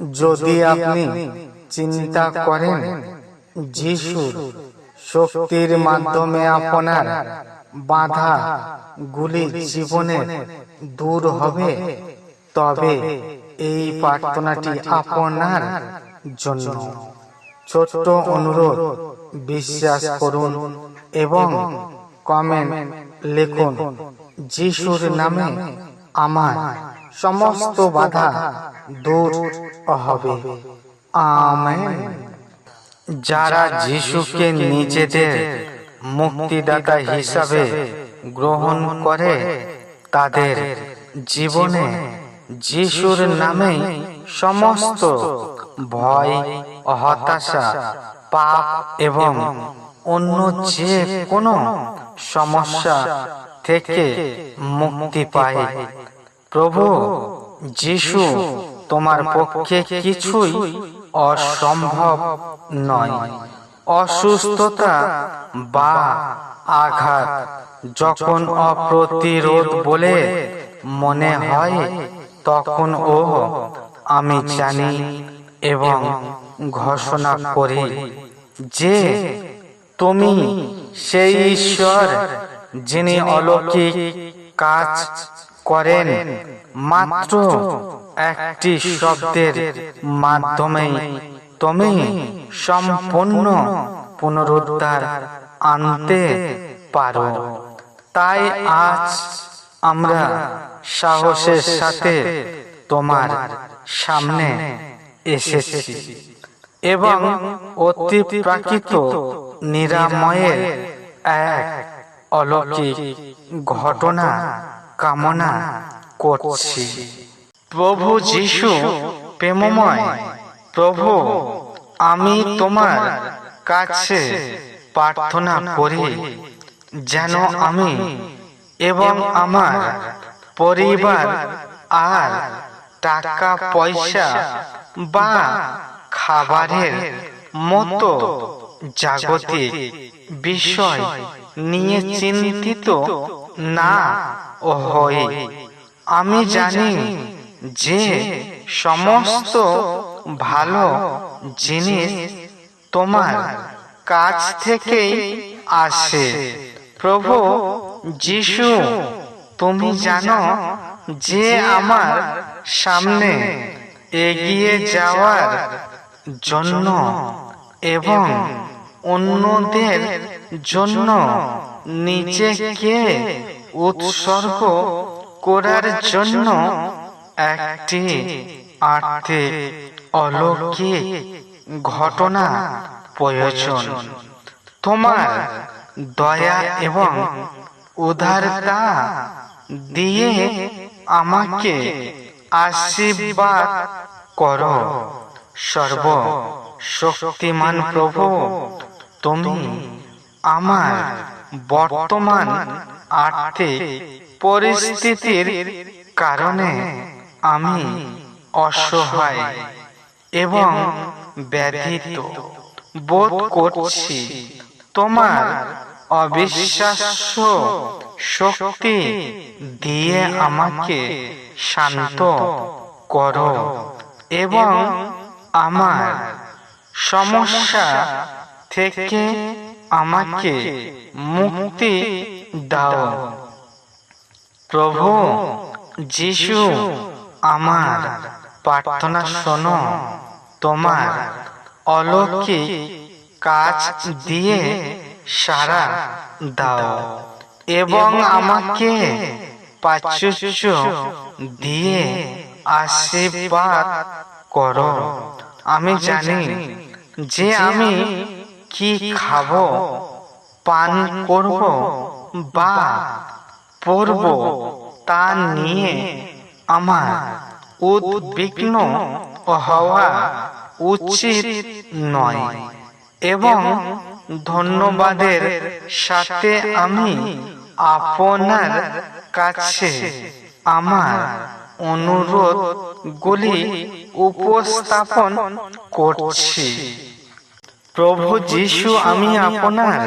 যদি আপনি চিন্তা করেন, যিশুর শক্তির মাধ্যমে আপনার বাধা গুলি জীবনের দূর হবে, তবে এই প্রার্থনাটি আপনার জন্য। ছোট্ট অনুরোধ, বিশ্বাস করুন এবং কমেন্ট লিখুন, যিশুর নামে আমার সমস্ত বাধা দূর হবে। আমেন। যারা যিশুকে নিজেদের মুক্তিদাতা হিসাবে গ্রহণ করে, তাদের জীবনে যিশুর নামে সমস্ত ভয়, হতাশা, পাপ এবং অন্য যে কোনো সমস্যা থেকে মুক্তি পায়। প্রভু, যিশু, তোমার পক্ষে কিছুই অসম্ভব নয়। অসুস্থতা বা আঘাত যখন অপ্রতিরোধ বলে মনে হয়, তখন ও আমি জানি এবং ঘোষণা করি যে তুমি সেই ঈশ্বর যিনি অলৌকিক কাজ করেন মাত্র একটি শব্দের মাধ্যমে তুমি সম্পূর্ণ পুনরুদ্ধার আনতে পারো। তাই আজ আমরা সাহসের সাথে তোমার সামনে এসেছি। এবং অতি প্রাকৃত নিরাময়ের এক অলৌকিক ঘটনা কামনা করছি। প্রভু যিশু প্রেমময়। প্রভু আমি তোমার কাছে প্রার্থনা করি যেন আমি এবং আমার পরিবার আর টাকা পয়সা বা খাবারের মতো জাগতিক বিষয় নিয়ে চিন্তিত না হই আমি জানি যে সমস্ত ভালো জিনিস তোমার কাছ থেকেই আসে। প্রভু যিশু, তুমি জানো যে আমার সামনে এগিয়ে যাওয়ার জন্য এবং অন্যদের জন্য নিজেকে উৎসর্গ করার জন্য একটি আর্থিক অলৌকিক ঘটনা প্রয়োজন। তোমার দয়া এবং উদারতা দিয়ে আমাকে আশীর্বাদ করো। সর্ব শক্তিমান প্রভু, তুমি আমার বর্তমান আর্থিক পরিস্থিতির কারণে আমি অসহায় এবং ব্যথিত বোধ করছি তোমার অবিশ্বাস্য শক্তি দিয়ে আমাকে শান্ত করো এবং আমার সমস্যা থেকে আমাকে মুক্তি দাও। প্রভু যিশু, আমার প্রার্থনা শোনো। তোমার অলৌকিক কাজ দিয়ে সারা দাও এবং আমাকে প্রাচুর্য দিয়ে আশীর্বাদ করো। আমি জানি যে আমি কি খাব? পান করব বা পড়ব তা নিয়ে আমার উদ্বিগ্ন হওয়া উচিত নয়। এবং ধন্যবাদের সাথে আমি আপনার কাছে আমার অনুরোধগুলি উপস্থাপন করছি। প্রভু যিশু, আমি আপনার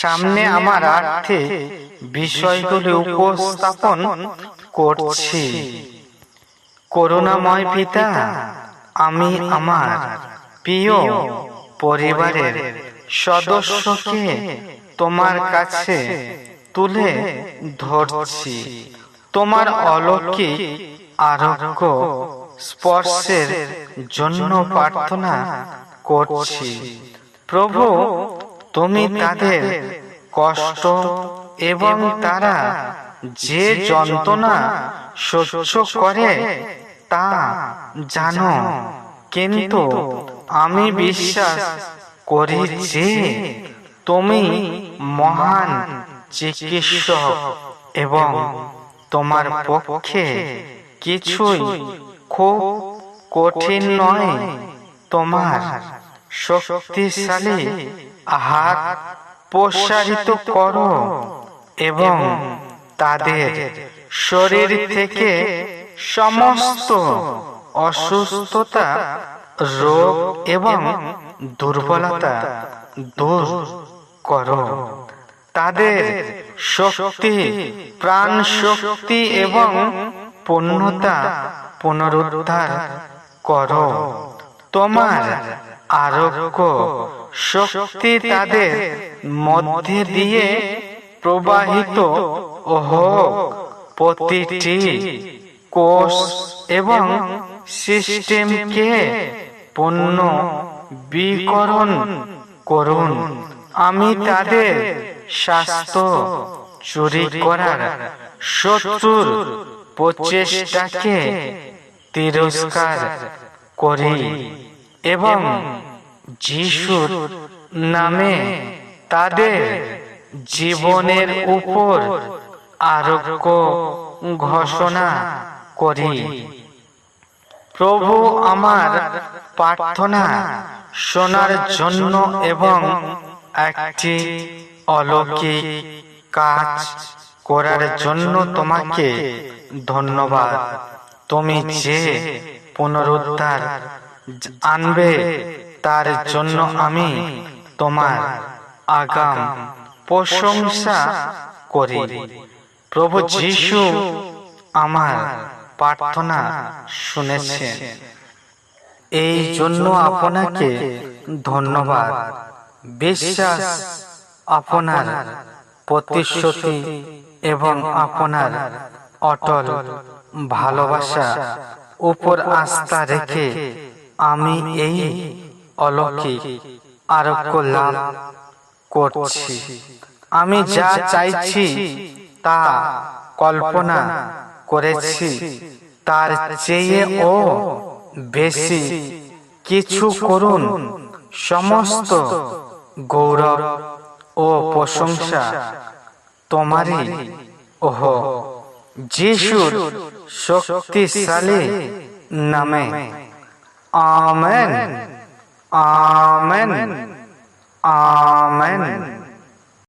সামনে আমার আর্থিক বিষয়গুলি উপস্থাপন করছি। করুণাময় পিতা, আমি আমার প্রিয় পরিবারের সদস্যকে তোমার কাছে তুলে ধরছি। তোমার অলৌকিক আরোগ্য স্পর্শের জন্য প্রার্থনা করছি। প্রভু তুমি তাদের কষ্ট এবং তারা যে যন্ত্রণা সহ্য করে তা জানো। কিন্তু আমি বিশ্বাস করি যে তুমি মহান চিকিৎসক এবং তোমার পক্ষে কিছুই খুব কঠিন নয়। তোমার শক্তিশালী হাত প্রসারিত করো এবং তাদের শরীর থেকে সমস্ত অসুস্থতা, রোগ এবং দুর্বলতা দূর করো। তাদের শক্তি প্রাণ শক্তি এবং পূর্ণতা পুনরুদ্ধার করো। তোমার আরোগ্য শক্তি তাদের মধ্যে দিয়ে প্রবাহিত হোক। প্রতিটি কোষ এবং সিস্টেমকে পণ্য বিকরণ করুন। আমি তাদের স্বাস্থ্য চুরি করার শত্রুর প্রচেষ্টাকে তিরস্কার করি এবং যিশুর নামে তাদের জীবনের উপর আরোগ্য ঘোষণা করি। প্রভু আমার প্রার্থনা শোনার জন্য এবং একটি অলৌকিক কাজ করার জন্য তোমাকে ধন্যবাদ। তুমি যে পুনরুদ্ধার আনবে, তার জন্য আমি তোমার আগাম প্রশংসা করি। প্রভু যিশু আমার প্রার্থনা শুনেছেন। এই জন্য আপনাকে ধন্যবাদ। বিশ্বাস আপনার প্রতিশ্রুতি এবং আপনার অটল ভালোবাসা উপর আস্থা রেখে আমি এই অলৌকিক আরোগ্য লাভ করছি। আমি যা চাইছি তা কল্পনা করেছি। তার চেয়ে ও বেশি কিছু করুন। সমস্ত গৌরব ও প্রশংসা তোমারই। ওহ। যিশুর শক্তিশালী নামে আমেন আমেন আমেন